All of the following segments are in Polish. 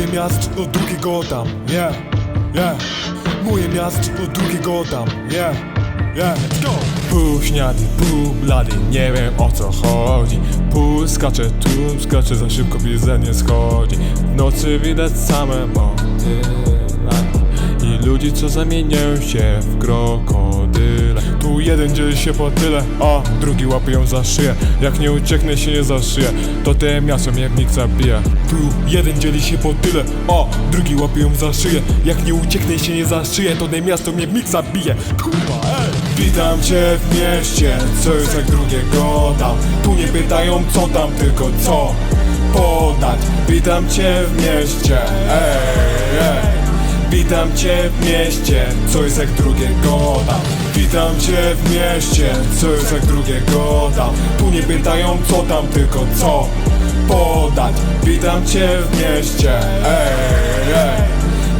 miasto drugiego tam, yeah, yeah. Moje miasto drugiego tam, yeah, yeah. Go! Pół blady, nie wiem o co chodzi. Pół skacze tu, skacze za szybko, widzę nie schodzi. W nocy widać same motyle I ludzi co zamieniają się w krokodyle Tu jeden dzieli się po tyle, a drugi łapie ją za szyję. Jak nie ucieknę się nie za szyję, to te miasto mnie w nich zabija Tu jeden dzieli się po tyle, a drugi łapie ją za szyję. Jak nie ucieknę się nie za szyję, to te miasto mnie w nich zabije. Kurwa, ej! Witam cię w mieście, co jest jak drugiego tam Tu nie pytają co tam, tylko co podać. Witam cię w mieście, ej Witam cię w mieście, co jest jak drugiego tam Witam cię w mieście, co jest jak drugiego tam Tu nie pytają co tam, tylko co podać. Witam cię w mieście, ej, ej.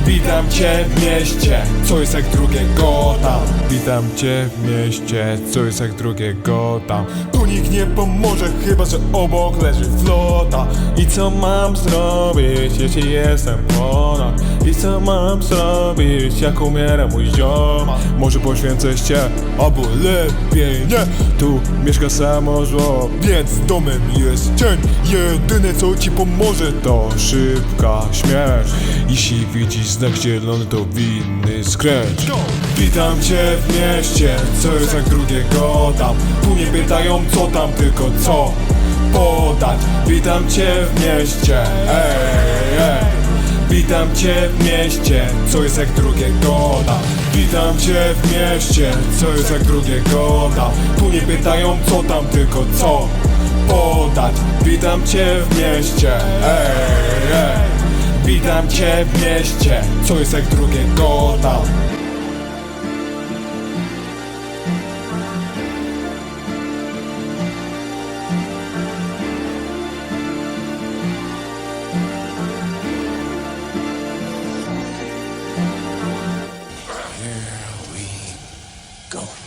Witam cię w mieście, co jest jak drugiego tam Witam cię w mieście, co jest jak drugiego tam Tu nikt nie pomoże, chyba że obok leży flota. I co mam zrobić, jeśli jestem ponad? I co mam zrobić, jak umiera mój zioma Może poświęcę się, albo lepiej nie. Tu mieszka samo zło, więc domem jest cień. Jedyne co ci pomoże to szybka śmierć. Jeśli widzisz znak zielony to winny skręć Witam cię w mieście, co jest jak drugiego tam Tu nie pytają co tam, tylko co podać. Witam cię w mieście, ej, ej. Witam cię w mieście, co jest jak drugiego tam Witam cię w mieście, co jest jak drugiego tam Tu nie pytają co tam, tylko co podać. Witam cię w mieście, ej, ej. Witam cię w mieście, co jest jak drugiego tam going.